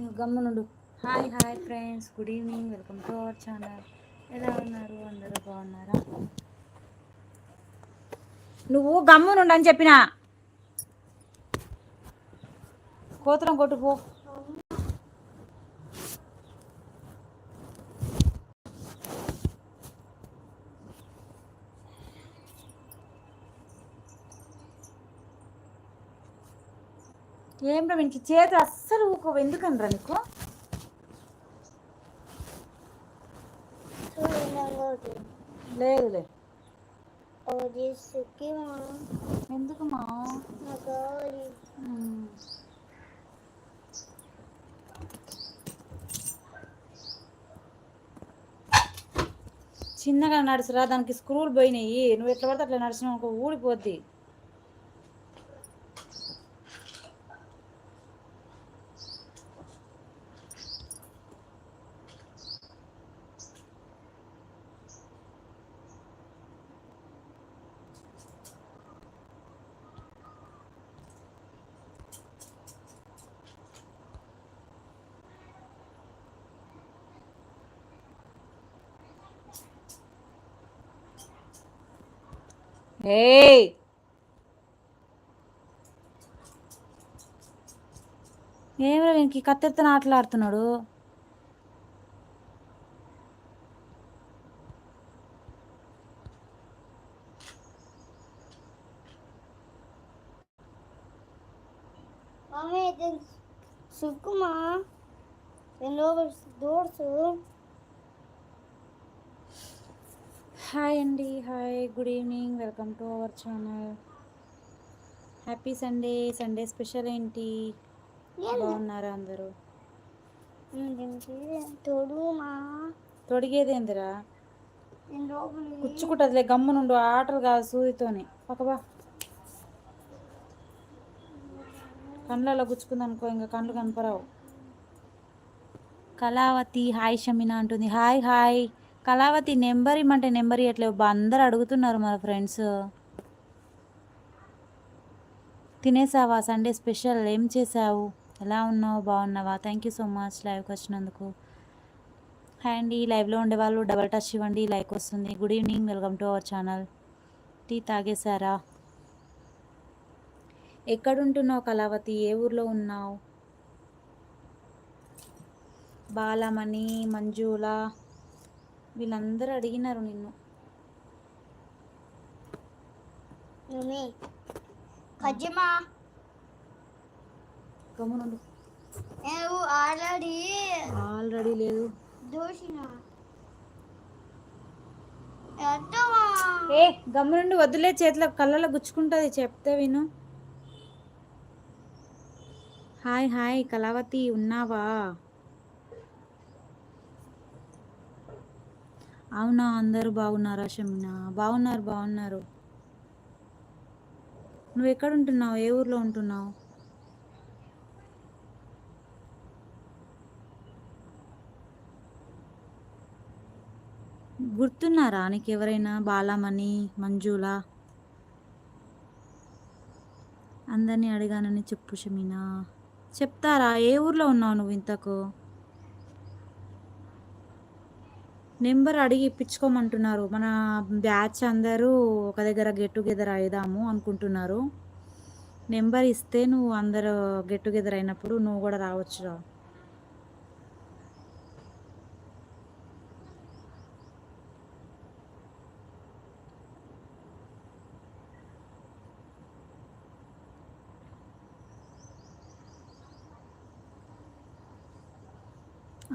గమ్మునుండు hi hi friends good evening welcome to our channel ఎలా ఉన్నారు? అందరూ బాగున్నారా? నువ్వు గమ్మునుండు అని చెప్పిన. కోతరం కొట్టుపో ఏం రా వీనికి చేతి అస్సలు ఊకో ఎందుకనరా నీకు? లేదులే ఎందుకు మా? చిన్నగా నడుచురా దానికి స్క్రూలు పోయినాయి. నువ్వు ఎట్లా పడితే అట్లా నడిచినావు ఊడిపోద్ది. ఏయ్! ఏమిరా వీనికి కత్తెత్తున ఆటలాడుతున్నాడు? Mami, den సుక్కుమా ఎన్నో డోర్స్ హాయ్ అండి hi good evening welcome to our channel. Happy Sunday Sunday special ఏంటి? బాగున్నారా అందరూ? తోడుమా తొడిగేదేందిరా కుచ్చుకుంటుందిలే గమ్మునుండు ఆటలు కాదు సూదితోని. పక్కబా కళ్ళలో గుచ్చుకుంది అనుకో ఇంకా కళ్ళు కనపరావు. కళావతి హాయ్ షమిన అంటుంది. Hi hi. కళావతి నెంబర్ ఇమ్మంటే నెంబర్ ఇవ్వట్లేవు బా అందరు అడుగుతున్నారు మన ఫ్రెండ్స్. తినేసావా? సండే స్పెషల్ ఏం చేసావు? ఎలా ఉన్నావు? బాగున్నావా? థ్యాంక్ యూ సో మచ్ లైవ్కి వచ్చినందుకు. హాయ్ అండి. లైవ్లో ఉండేవాళ్ళు డబల్ టచ్ ఇవ్వండి. లైక్ వస్తుంది. Good evening welcome to our channel tea తాగేశారా? ఎక్కడుంటున్నావు కళావతి? ఏ ఊర్లో ఉన్నావు? బాలమణి మంజుల వీళ్ళందరూ అడిగినారు నిన్ను. ఆల్రెడీ ఆల్రెడీ లేదు. ఏ గమ్మునుండి వదిలే చేతిలో కళ్ళలో గుచ్చుకుంటుంది చెప్తే విను. హాయ్ హాయ్ కళావతి ఉన్నావా? అవునా? అందరూ బాగున్నారా షమిన? బాగున్నారు బాగున్నారు. నువ్వు ఎక్కడ ఉంటున్నావు ఏ ఊర్లో ఉంటున్నావు? గుర్తున్నారా నీకు ఎవరైనా బాలమణి మంజుల? అందరినీ అడిగానని చెప్పు షమీనా. చెప్తారా? ఏ ఊర్లో ఉన్నావు నువ్వు ఇంతకు? నెంబర్ అడిగి ఇప్పించుకోమంటున్నారు. మన బ్యాచ్ అందరూ ఒక దగ్గర గెట్ టుగెదర్ అయిదాము అనుకుంటున్నారు. నెంబర్ ఇస్తే నువ్వు అందరు గెట్ టుగెదర్ అయినప్పుడు నువ్వు కూడా రావచ్చురా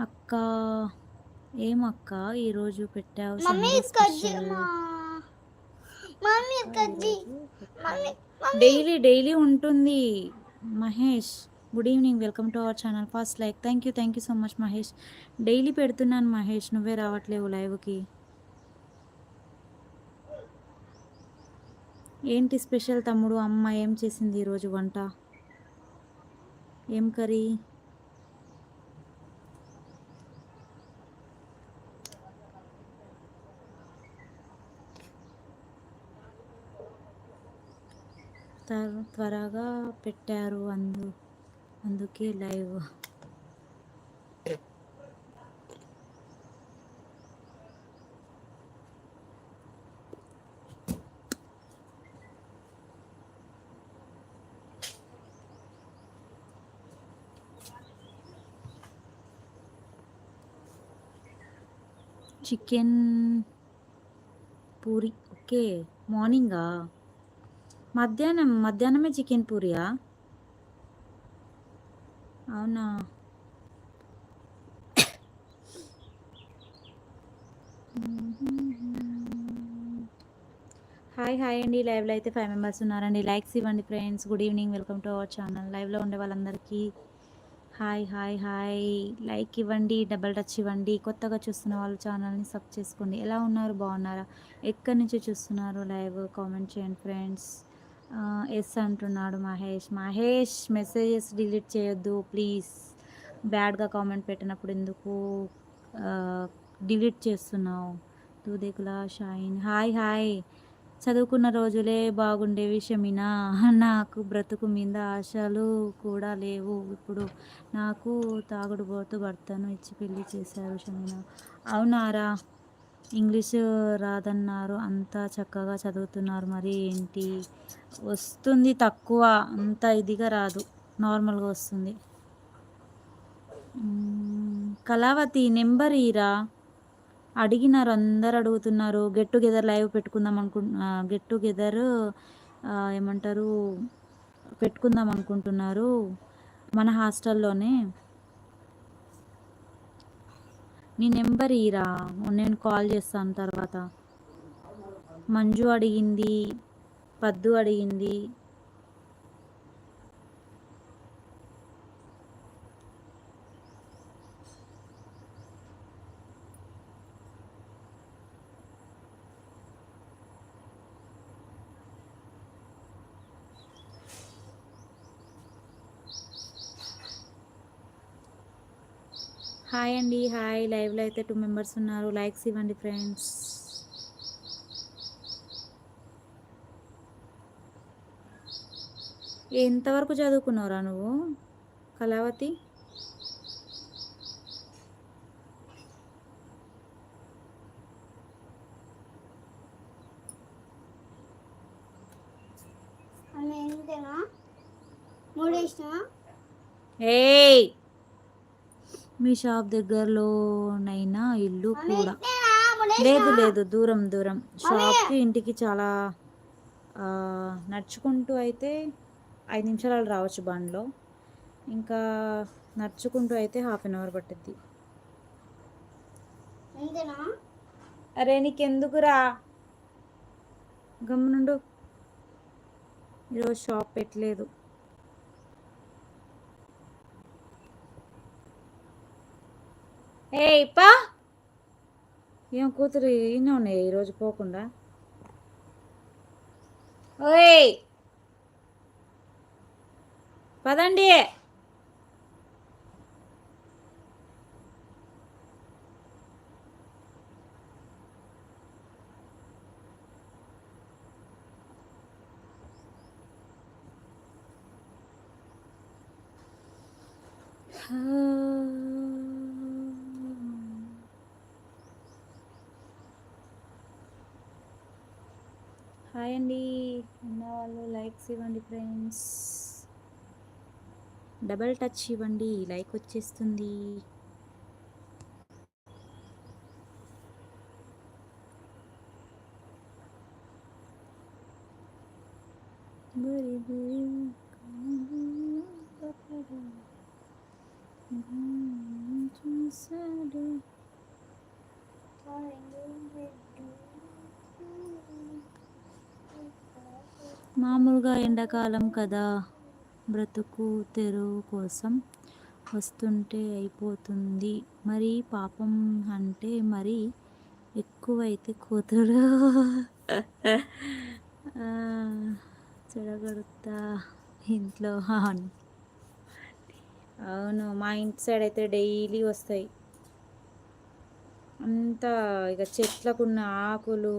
అక్క. ఏమక్క? ఈరోజు పెట్టావు డైలీ డైలీ ఉంటుంది. Mahesh good evening. Welcome to our channel first like. Thank you thank you so much Mahesh. Daily పెడుతున్నాను మహేష్ నువ్వే రావట్లేవు లైవ్కి. ఏంటి స్పెషల్ తమ్ముడు అమ్మ ఏం చేసింది ఈరోజు వంట? ఏం కర్రీ? త్వరగా పెట్టారు అందు అందుకే లైవ్. చికెన్ పూరి. ఓకే మార్నింగా? మధ్యాహ్నం మధ్యాహ్నమే చికెన్ పూరియా? అవునా? హాయ్ హాయ్ అండి. లైవ్లో అయితే ఫైవ్ మెంబర్స్ ఉన్నారండి. లైక్స్ ఇవ్వండి friends. Good evening. Welcome to our channel. లైవ్లో ఉండే వాళ్ళందరికీ హాయ్ హాయ్ హాయ్. లైక్ ఇవ్వండి డబల్ టచ్ ఇవ్వండి. కొత్తగా చూస్తున్న వాళ్ళు ఛానల్ని సబ్ చేసుకోండి. ఎలా ఉన్నారు? బాగున్నారా? ఎక్కడి నుంచి చూస్తున్నారు లైవ్? కామెంట్ చేయండి ఫ్రెండ్స్. ఎస్ అంటున్నాడు మహేష్. మహేష్ మెసేజెస్ డిలీట్ చేయొద్దు ప్లీజ్. బ్యాడ్గా కామెంట్ పెట్టినప్పుడు ఎందుకు డిలీట్ చేస్తున్నావు? Dudekula Shayin hi hi. చదువుకున్న రోజులే బాగుండేవి షమినా నాకు బ్రతుకు మీద ఆశలు కూడా లేవు. ఇప్పుడు నాకు తాగుడుబోతు భర్తను ఇచ్చి పెళ్ళి చేశారు షమినా. అవునారా? ఇంగ్లీష్ రాదన్నారు. అంతా చక్కగా చదువుతున్నారు. మరి ఏంటి? వస్తుంది తక్కువ. అంత ఇదిగా రాదు. నార్మల్గా వస్తుంది. కళావతి నెంబర్ ఈరా అడిగినారు. అందరు అడుగుతున్నారు. గెట్ టుగెదర్ లైవ్ పెట్టుకుందాం అనుకు గెట్ టుగెదర్ ఏమంటారు? పెట్టుకుందాం అనుకుంటున్నారు. మన హాస్టల్లోనే. నీ నెంబర్ ఈరా నేను కాల్ చేస్తాను తర్వాత. మంజు అడిగింది పద్దు అడిగింది. హాయ్ అండి హాయ్ లైవ్లో అయితే టూ మెంబర్స్ ఉన్నారు. లైక్స్ ఇవ్వండి ఫ్రెండ్స్ ఎంతవరకు చదువుకున్నావురా నువ్వు? కళావతి? మీ షాప్ దగ్గరలోనైనా ఇల్లు కూడా. లేదు లేదు దూరం దూరం. షాప్కి ఇంటికి చాలా నడుచుకుంటూ అయితే ఐదు నిమిషాలు రావచ్చు బండ్లో. ఇంకా నడుచుకుంటూ అయితే హాఫ్ అన్ అవర్ పట్టుద్ది. అరే నీకెందుకురా? గమ్మునుండు. ఈరోజు షాప్ పెట్టలేదు. ఏ పా. ఏం కూతురు ఈయన ఉన్నాయి ఈరోజు పోకుండా? ఓయ్. పదండి. హాయ్ అండి. ఉన్న వాళ్ళు లైక్స్ ఇవ్వండి ఫ్రెండ్స్. డబల్ టచ్ ఇవ్వండి లైక్ వచ్చేస్తుంది. మామూలుగా ఎండాకాలం కదా. బ్రతుకు తెరువు కోసం వస్తుంటే అయిపోతుంది. మరి పాపం అంటే మరి ఎక్కువైతే కూతురు. ఆ, చెడగొడతా ఇంట్లో అవును అవును మా ఇంటి సైడ్ అయితే డైలీ వస్తాయి. అంతా ఇక చెట్లకున్న ఆకులు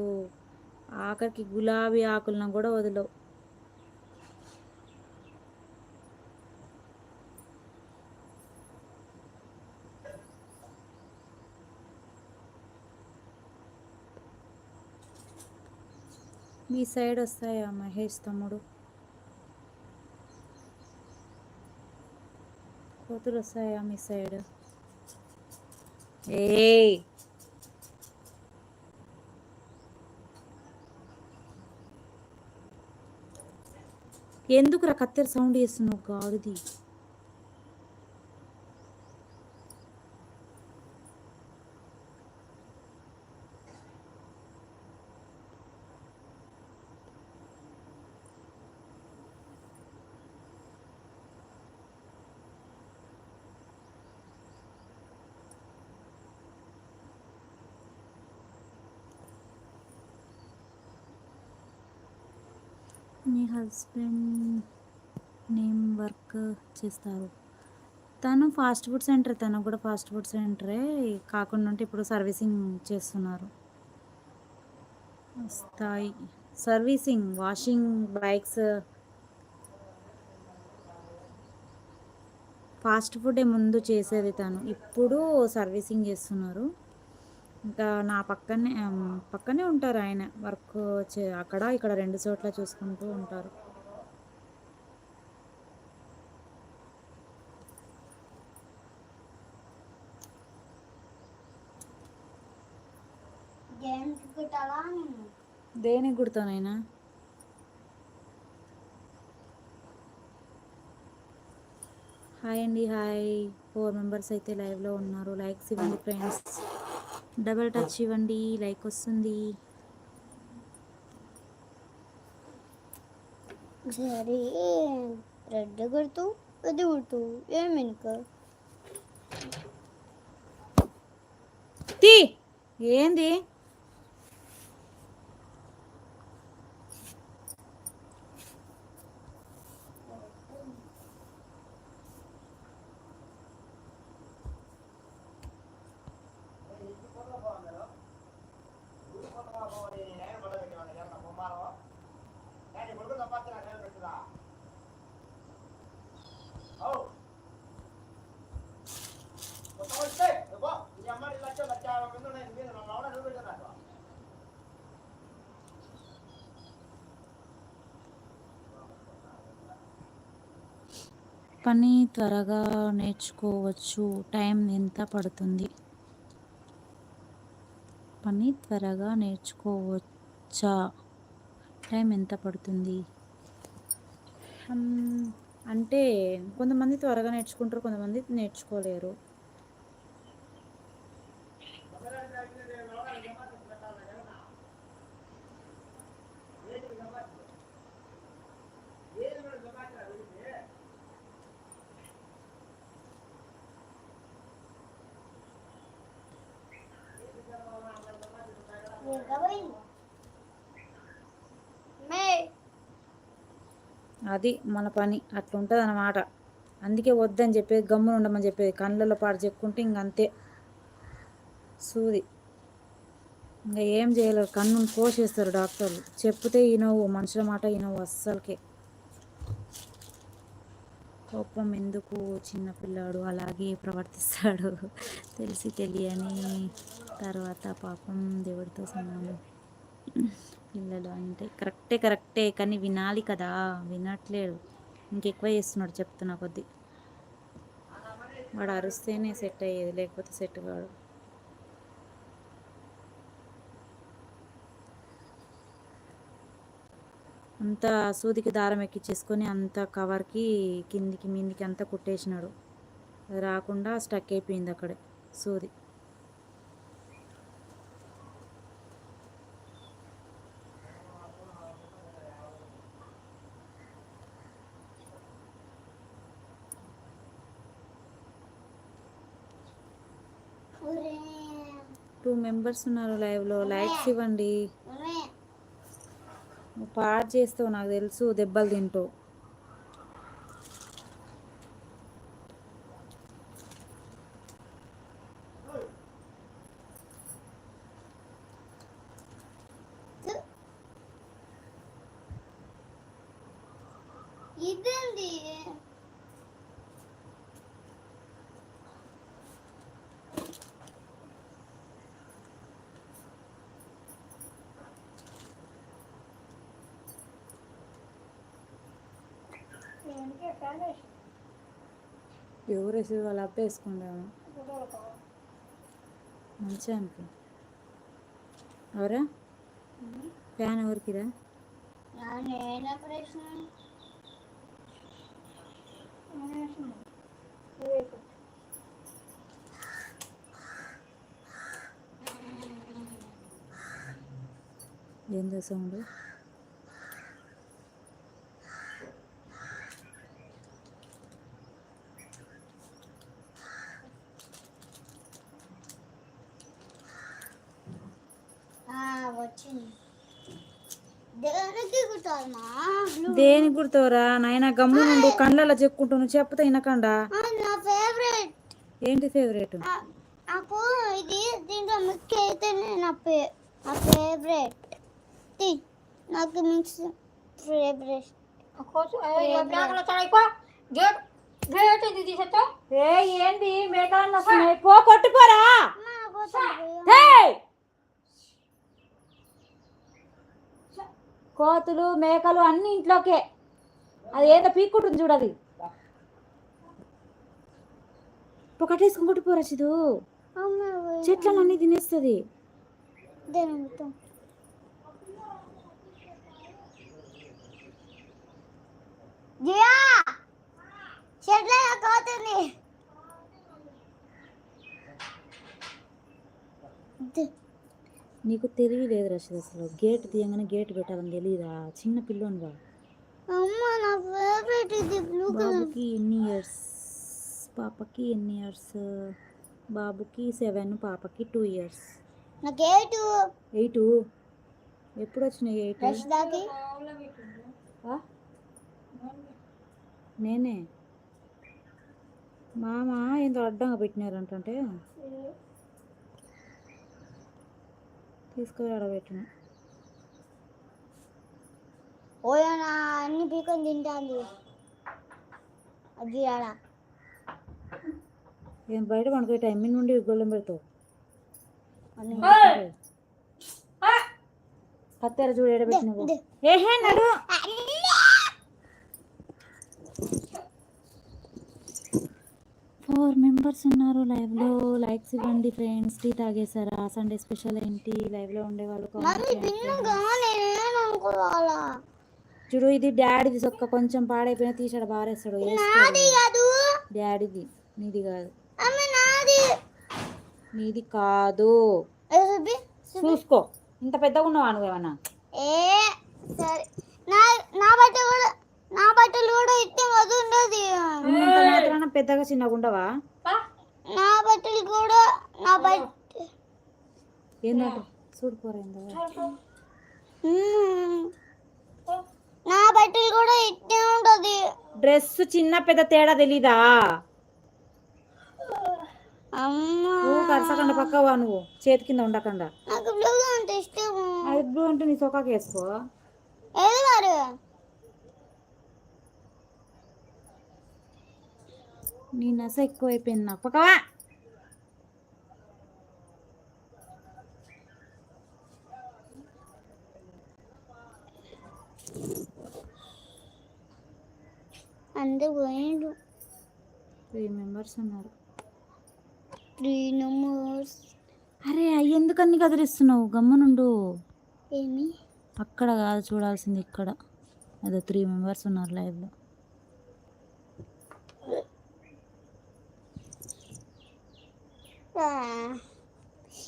ఆఖరికి గులాబీ ఆకులను కూడా వదలవు. మీ సైడ్ వస్తాయా మహేష్ తమ్ముడు? కూతురు వస్తాయా మీ సైడ్? ఏ ఎందుకురా కత్తెర సౌండ్ చేస్తున్నావు గాడిది? హస్బెండ్ నేమ్ వర్క్ చేస్తారు? తను ఫాస్ట్ ఫుడ్ సెంటర్ తను కూడా ఫాస్ట్ ఫుడ్ సెంటరే కాకుండా ఉంటే ఇప్పుడు సర్వీసింగ్ చేస్తున్నారు. స్థాయి సర్వీసింగ్ వాషింగ్ బైక్స్. ఫాస్ట్ ఫుడే ముందు చేసేది తను. ఇప్పుడు సర్వీసింగ్ చేస్తున్నారు. ఇంకా నా పక్కనే పక్కనే ఉంటారు ఆయన వర్క్ చే అక్కడ ఇక్కడ రెండు చోట్ల చూసుకుంటూ ఉంటారు. దేనికి కుడతానైనా హాయ్ అండి హాయ్. ఫోర్ మెంబర్స్ అయితే లైవ్లో ఉన్నారు. లైక్స్ ఇవ్వండి ఫ్రెండ్స్. డబల్ టచ్ ఇవ్వండి లైక్ వస్తుంది. సరే రెడ్ గుర్తు ఇది గుర్తు ఏమి ఇంకా తీ ఏంది? పని త్వరగా నేర్చుకోవచ్చు. టైం ఎంత పడుతుంది? పని త్వరగా నేర్చుకోవచ్చా? టైం ఎంత పడుతుంది? అంటే కొంతమంది త్వరగా నేర్చుకుంటారు కొంతమంది నేర్చుకోలేరు ఇంకా పోయింది మే అది మన పని. అట్లుంటుంది అనమాట అన్నమాట అందుకే వద్దని చెప్పేది గమ్మున ఉండమని చెప్పేది. కళ్ళల్లో పాడు చెక్కుంటే ఇంక అంతే సూది. ఇంకా ఏం చేయలేరు. కన్నును కోసేస్తారు డాక్టర్లు. చెప్తే ఈనవు మనుషుల మాట ఈనవు అస్సలకే. కోపం ఎందుకు చిన్నపిల్లాడు అలాగే ప్రవర్తిస్తాడు? తెలిసి తెలియని తర్వాత పాపం దేవుడితో సమానం. పిల్లలు అంటే కరెక్టే కరెక్టే కానీ వినాలి కదా? వినట్లేడు ఇంకెక్కువ చేస్తున్నాడు చెప్తున్నా కొద్ది. వాడు అరుస్తేనే సెట్ అయ్యేది లేకపోతే సెట్ కాడు. అంత సూదికి దారం ఎక్కించేసుకొని అంత కవర్కి కిందికి మీందికి అంతా కుట్టేసినాడు. రాకుండా స్టక్ అయిపోయింది అక్కడే సూది ఒరే టూ మెంబర్స్ ఉన్నారు లైవ్లో. లైక్స్ ఇవ్వండి. పాడు చేస్తావు నాకు తెలుసు దెబ్బలు తింటావు. ఎవరు వేసేది వాళ్ళు అప్పేసుకుందాము మంచిగా అనుకో ఎవరా? ఫ్యాన్ ఎవరికిరా ఏం చేసాము దేనికి గుర్తోరా నాయన గమ్ము నుండి కళ్ళలో చెక్కుంటున్నావు చెప్తే వినకండా నా ఫేవరెట్ ఏంటి ఫేవరెట్ నాకు ఇది దీంట్లో మిక్స్ అయితేనే నా ఫేవరెట్ నాకు మిక్స్ ఫేవరెట్ ఏ ఏంది? మేఘాలను వస్తున్నాయి పో కొట్టుకోరా! కోతులు మేకలు అన్ని ఇంట్లోకే. అది ఏదో పీక్కుంటుంది చూడది ఒకటేసుకుని కొట్టుకోరా చిదు చెట్లను అన్ని తినేస్తుంది. చెట్ల నీకు తెలివి లేదు రషిద్ అసలు. గేట్ తీయంగానే గేట్ పెట్టాలని తెలియదా చిన్న పిల్లోనివా? బాబుకి ఎన్ని ఇయర్స్ పాపకి ఎన్ని ఇయర్స్ బాబుకి సెవెన్ పాపకి టూ ఇయర్స్ నాకు ఎయిట్ ఎయిట్ ఎప్పుడు వచ్చినాయి ఎయిట్ రషిదాకి నేనే? మామ ఏందో అడ్డంగా పెట్టినారంటే తీసుకొని ఆడబెట్టిన. ఓయనా అన్ని పీకొని తింటాంది. అది ఆడ. ఏం బయట పడుకో టైం నుండి గొల్లెం పెడతావు. కత్తెర చూడు ఎడబెట్టినవు దే. ఏహే నడు. ఫోర్ మెంబర్స్ ఉన్నారు లైవ్లో? లైక్స్ ఇవ్వండి ఫ్రెండ్స్. టీ తాగేసారా సండే స్పెషల్ ఏంటి? లైవ్లో ఉండే వాళ్ళు comment మమ్మీ చేయండి తిన్నుగా నేనేం అనుకోవాలా? చూడు ఇది డాడీది సొక్క. కొంచెం పాడైపోయినా తీసాడు బారేస్తాడు. డాడీది. నీది కాదు. నాది. కాదు. చూసుకో. ఇంత పెద్దగా ఉన్నావా నువ్వేమన్నా ఏ సరే. నా నా బట్ట కూడా నా బట్టలు కూడా ఇట్టే వద్దు ఉండదు ఉన్నంత మాత్రాన పెద్దగా చిన్నగా ఉండవా? నా బట్టలు కూడా నా బట్ట ఏంటంటే చూడు పోరేందో. నా బట్టలు కూడా ఇట్టే ఉంటది. డ్రెస్ చిన్న పెద్ద తేడా తెలీదా? అమ్మా. నువ్వు కరసకుండా పక్కవా నువ్వు. చేతి కింద ఉండకుండా. నాకు బ్లూ అంటే ఇష్టం అది బ్లూ అంటే నీ సొక్కాకి వేసుకో ఏది నీ నస ఎక్కువైపోయింది నాకు. పక్కవా. అందరు పోయిండు త్రీ మెంబర్స్ ఉన్నారు. త్రీ నెంబర్స్ అరే అయ్యి ఎందుకన్ని కదిలిస్తున్నావు? గమ్మునుండు ఏమి? అక్కడ కాదు చూడాల్సింది ఇక్కడ. అదే త్రీ మెంబర్స్ ఉన్నారు లైవ్లో.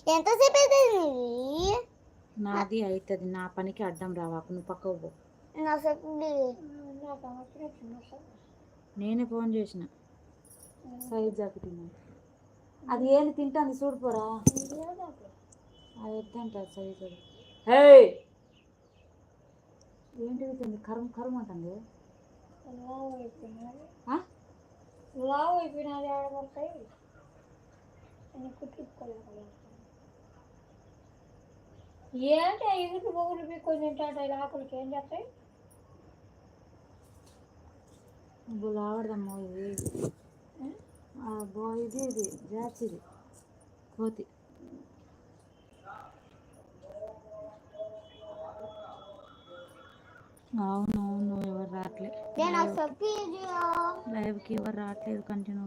ఎంతసేపు అవుతుంది నీది? అవుతుంది నా పనికి అడ్డం రావాకు నువ్వు పక్కకు పో. నా సెకండ్ నేనే ఫోన్ చేసిన. Size jacket. అది ఏంది తింటాంది చూడిపోరా అది వద్దంట సైజ్. హే ఏంటిది తింది? కరం కరం అంటుంది. ఆ? ఏంటి ఎగురు బొగులు పీక్కొని తింటాడు ఇలా ఆకులకి ఏం చేస్తాయి? ఆడదమ్మా ఇది. ఆ, ఇది ఇది జార్సిది కోతి. అవును అవును ఎవరు చెప్పి లైవ్కి ఎవరు రావట్లేదు కంటిన్యూ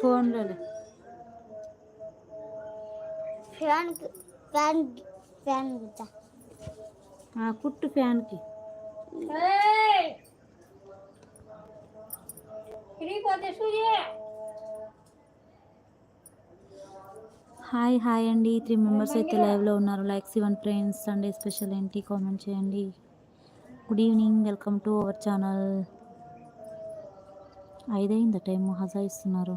ఫోన్లో ఫ్యాన్ ఫ్యాన్ ఫ్యాన్ గుర్తా కుట్టు ఫ్యాన్కి. హాయ్ హాయ్ అండి. త్రీ మెంబర్స్ అయితే లైవ్లో ఉన్నారు. లైక్స్ ఇవన్ ఫ్రెండ్స్ సండే స్పెషల్ ఏంటి కామెంట్ చేయండి. Good evening. Welcome to our channel. ఐదైందా time హజా ఇస్తున్నారు.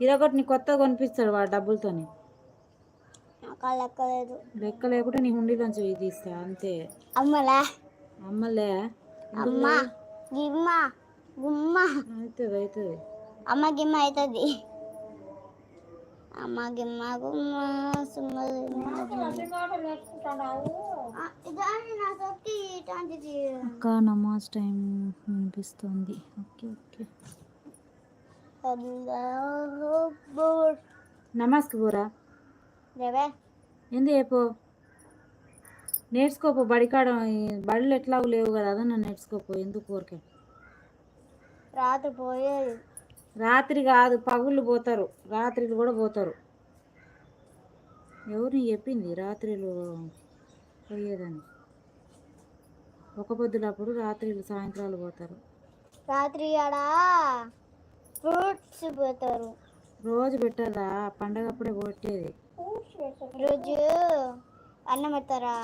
ఇరొకటి నీ కొత్తగా కొనిపిస్తాడు వాడు డబ్బులతోని. ఆ లెక్క లేకుంటే నీ హుండీలోంచి వెయ్యి తీస్తా అంతే. అమ్మలా. అమ్మలే. అమ్మ గిమ్మ గుమ్మ. అవుతుంది అవుతుంది. అమ్మ గిమ్మ అవుతుంది. అమ్మ గిమ్మ అక్క నమాజ్ టైం వినిపిస్తుంది. Okay okay. నమాజ్కి పోరా ఏంది చెప్పు? నేర్చుకోపో బడికాడ బడులు ఎట్లాగూ లేవు కదా అదన్నా నేర్చుకోపో ఎందుకు ఊరికే? రాత్రి పోయేది. రాత్రి కాదు పగుళ్ళు పోతారు. రాత్రిలు కూడా పోతారు. ఎవరు నీకు చెప్పింది రాత్రిలు పోయేదని? ఒక పొద్దులప్పుడు రాత్రిలు సాయంత్రాలు పోతారు. రాత్రి ఆడ ఫ్రూట్స్ పోతారు. రోజు పెట్టాలా? పండగ అప్పుడే కొట్టేది రోజు అన్నం పెడతారా?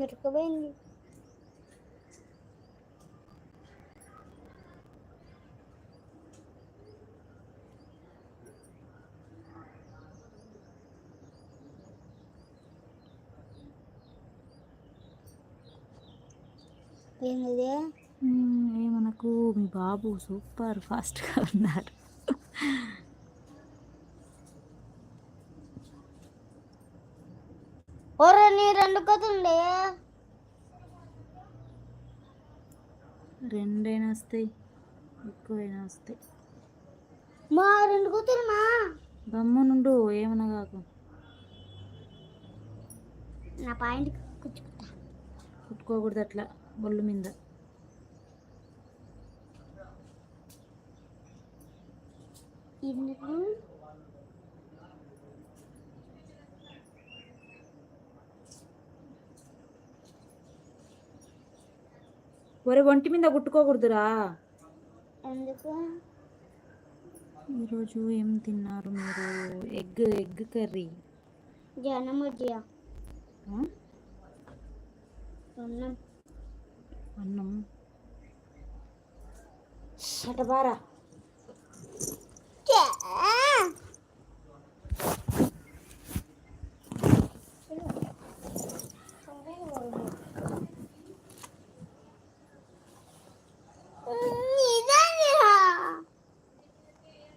పెట్టాలి ఆ? మిరపపోయింది ఏంది మీ బాబు సూపర్ ఫాస్ట్గా ఉన్నారు ఓరే నీ రెండు కథండి రెండైనా వస్తాయి ఎక్కువైనా వస్తాయి. మా రెండు కూతురు మా గమ్మునుండు ఏమన్నా కాకు. నా పాయింట్ కూర్చుకుంటా కుట్టుకోకూడదు అట్లా ఒళ్ళు మీద. ఎందుకు ఒరే ఒంటి మీద కుట్టుకోకూడదురా ఎందుకు ఈరోజు ఏం తిన్నారు మీరు ఎగ్ ఎగ్ కర్రీ జనమజ్జియ ఆ? ఉన్నాం అన్నం షటబారా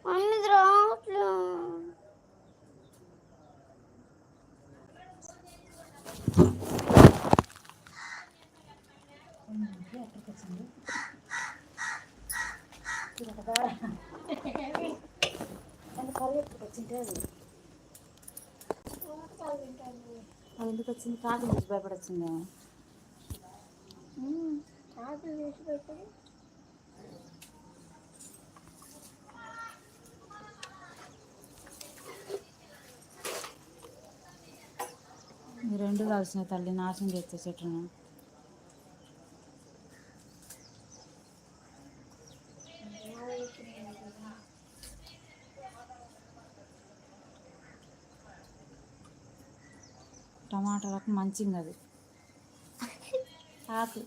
అన్నిది రావట్లేదు అది ఎందుకు వచ్చింది? కాకి నుంచి భయపడొచ్చిందా? ఆకులు తీసి పెట్టు ఈ రెండు కలిసిన తల్లి నాశనం చేస్తే చెట్టును మంచిగా అది ఆకు